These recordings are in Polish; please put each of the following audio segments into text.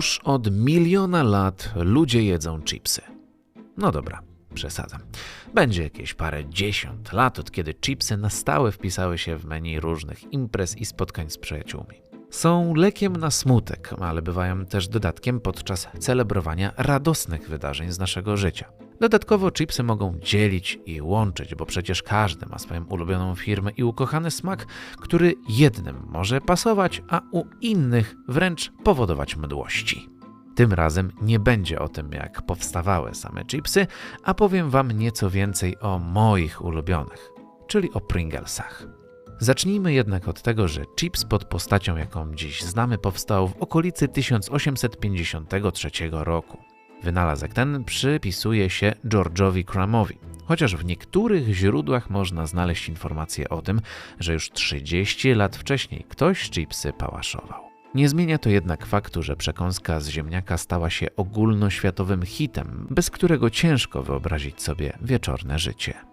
Już od miliona lat ludzie jedzą chipsy. No dobra, przesadzam. Będzie jakieś parę dziesiąt lat, od kiedy chipsy na stałe wpisały się w menu różnych imprez i spotkań z przyjaciółmi. Są lekiem na smutek, ale bywają też dodatkiem podczas celebrowania radosnych wydarzeń z naszego życia. Dodatkowo chipsy mogą dzielić i łączyć, bo przecież każdy ma swoją ulubioną firmę i ukochany smak, który jednym może pasować, a u innych wręcz powodować mdłości. Tym razem nie będzie o tym, jak powstawały same chipsy, a powiem Wam nieco więcej o moich ulubionych, czyli o Pringlesach. Zacznijmy jednak od tego, że chips pod postacią, jaką dziś znamy, powstał w okolicy 1853 roku. Wynalazek ten przypisuje się George'owi Crumowi, chociaż w niektórych źródłach można znaleźć informacje o tym, że już 30 lat wcześniej ktoś chipsy pałaszował. Nie zmienia to jednak faktu, że przekąska z ziemniaka stała się ogólnoświatowym hitem, bez którego ciężko wyobrazić sobie wieczorne życie.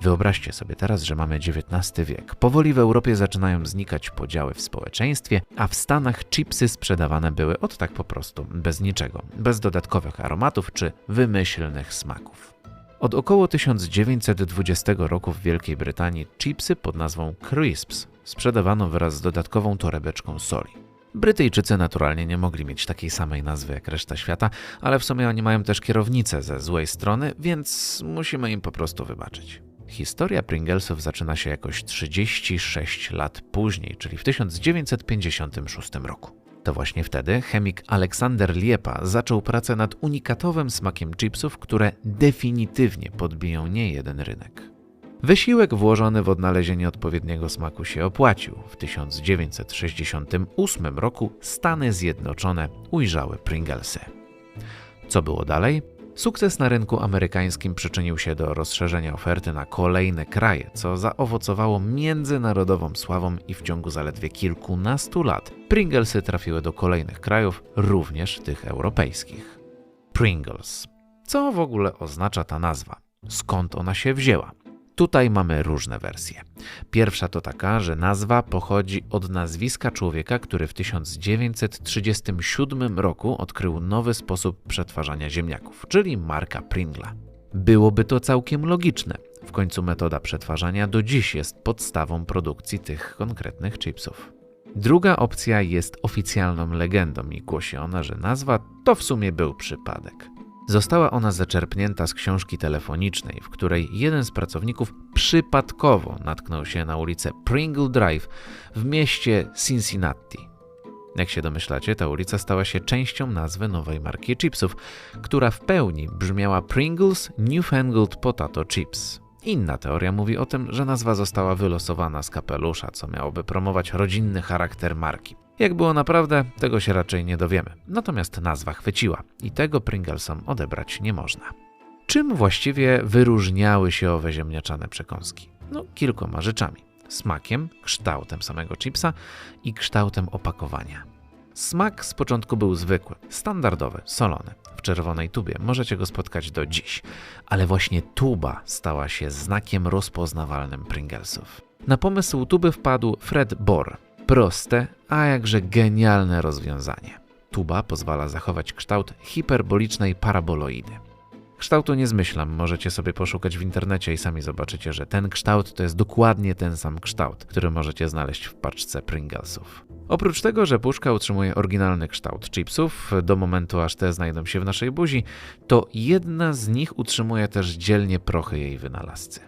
Wyobraźcie sobie teraz, że mamy XIX wiek. Powoli w Europie zaczynają znikać podziały w społeczeństwie, a w Stanach chipsy sprzedawane były od tak po prostu, bez niczego, bez dodatkowych aromatów czy wymyślnych smaków. Od około 1920 roku w Wielkiej Brytanii chipsy pod nazwą Crisps sprzedawano wraz z dodatkową torebeczką soli. Brytyjczycy naturalnie nie mogli mieć takiej samej nazwy jak reszta świata, ale w sumie oni mają też kierownicę ze złej strony, więc musimy im po prostu wybaczyć. Historia Pringlesów zaczyna się jakoś 36 lat później, czyli w 1956 roku. To właśnie wtedy chemik Aleksander Liepa zaczął pracę nad unikatowym smakiem chipsów, które definitywnie podbiją nie jeden rynek. Wysiłek włożony w odnalezienie odpowiedniego smaku się opłacił. W 1968 roku Stany Zjednoczone ujrzały Pringlesy. Co było dalej? Sukces na rynku amerykańskim przyczynił się do rozszerzenia oferty na kolejne kraje, co zaowocowało międzynarodową sławą i w ciągu zaledwie kilkunastu lat Pringlesy trafiły do kolejnych krajów, również tych europejskich. Pringles. Co w ogóle oznacza ta nazwa? Skąd ona się wzięła? Tutaj mamy różne wersje. Pierwsza to taka, że nazwa pochodzi od nazwiska człowieka, który w 1937 roku odkrył nowy sposób przetwarzania ziemniaków, czyli marka Pringla. Byłoby to całkiem logiczne. W końcu metoda przetwarzania do dziś jest podstawą produkcji tych konkretnych chipsów. Druga opcja jest oficjalną legendą i głosi ona, że nazwa to w sumie był przypadek. Została ona zaczerpnięta z książki telefonicznej, w której jeden z pracowników przypadkowo natknął się na ulicę Pringle Drive w mieście Cincinnati. Jak się domyślacie, ta ulica stała się częścią nazwy nowej marki chipsów, która w pełni brzmiała Pringles Newfangled Potato Chips. Inna teoria mówi o tym, że nazwa została wylosowana z kapelusza, co miałoby promować rodzinny charakter marki. Jak było naprawdę, tego się raczej nie dowiemy. Natomiast nazwa chwyciła i tego Pringlesom odebrać nie można. Czym właściwie wyróżniały się owe ziemniaczane przekąski? No, kilkoma rzeczami. Smakiem, kształtem samego chipsa i kształtem opakowania. Smak z początku był zwykły, standardowy, solony. W czerwonej tubie możecie go spotkać do dziś, ale właśnie tuba stała się znakiem rozpoznawalnym Pringlesów. Na pomysł tuby wpadł Fred Bohr, Proste, a jakże genialne rozwiązanie. Tuba pozwala zachować kształt hiperbolicznej paraboloidy. Kształtu nie zmyślam, możecie sobie poszukać w internecie i sami zobaczycie, że ten kształt to jest dokładnie ten sam kształt, który możecie znaleźć w paczce Pringlesów. Oprócz tego, że puszka utrzymuje oryginalny kształt chipsów do momentu aż te znajdą się w naszej buzi, to jedna z nich utrzymuje też dzielnie prochy jej wynalazcy.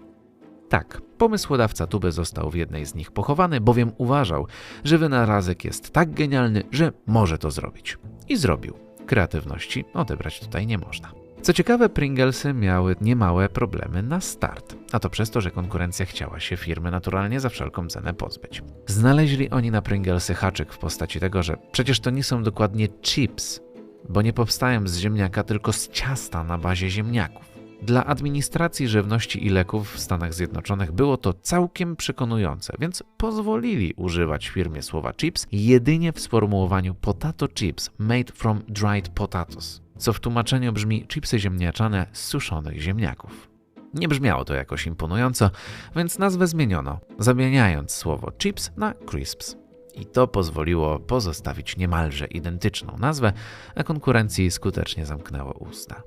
Tak, pomysłodawca tuby został w jednej z nich pochowany, bowiem uważał, że wynalazek jest tak genialny, że może to zrobić. I zrobił. Kreatywności odebrać tutaj nie można. Co ciekawe, Pringlesy miały niemałe problemy na start, a to przez to, że konkurencja chciała się firmy naturalnie za wszelką cenę pozbyć. Znaleźli oni na Pringlesy haczyk w postaci tego, że przecież to nie są dokładnie chips, bo nie powstają z ziemniaka, tylko z ciasta na bazie ziemniaków. Dla administracji żywności i leków w Stanach Zjednoczonych było to całkiem przekonujące, więc pozwolili używać firmie słowa chips jedynie w sformułowaniu potato chips made from dried potatoes, co w tłumaczeniu brzmi chipsy ziemniaczane z suszonych ziemniaków. Nie brzmiało to jakoś imponująco, więc nazwę zmieniono, zamieniając słowo chips na crisps. I to pozwoliło pozostawić niemalże identyczną nazwę, a konkurencji skutecznie zamknęło usta.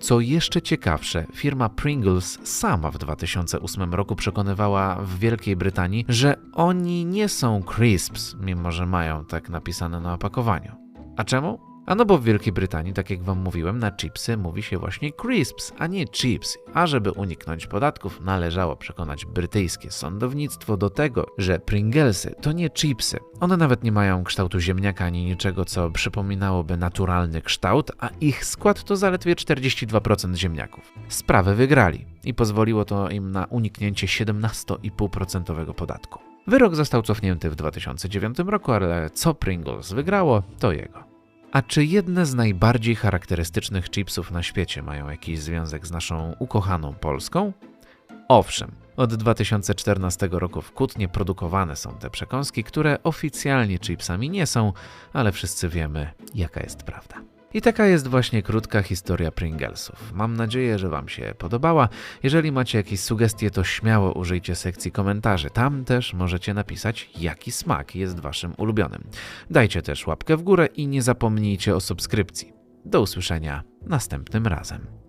Co jeszcze ciekawsze, firma Pringles sama w 2008 roku przekonywała w Wielkiej Brytanii, że oni nie są crisps, mimo że mają tak napisane na opakowaniu. A czemu? A no bo w Wielkiej Brytanii, tak jak wam mówiłem, na chipsy mówi się właśnie crisps, a nie chips. A żeby uniknąć podatków, należało przekonać brytyjskie sądownictwo do tego, że Pringlesy to nie chipsy. One nawet nie mają kształtu ziemniaka ani niczego, co przypominałoby naturalny kształt, a ich skład to zaledwie 42% ziemniaków. Sprawę wygrali i pozwoliło to im na uniknięcie 17,5% podatku. Wyrok został cofnięty w 2009 roku, ale co Pringles wygrało, to jego. A czy jedne z najbardziej charakterystycznych chipsów na świecie mają jakiś związek z naszą ukochaną Polską? Owszem, od 2014 roku w Kutnie produkowane są te przekąski, które oficjalnie chipsami nie są, ale wszyscy wiemy, jaka jest prawda. I taka jest właśnie krótka historia Pringlesów. Mam nadzieję, że Wam się podobała. Jeżeli macie jakieś sugestie, to śmiało użyjcie sekcji komentarzy. Tam też możecie napisać, jaki smak jest Waszym ulubionym. Dajcie też łapkę w górę i nie zapomnijcie o subskrypcji. Do usłyszenia następnym razem.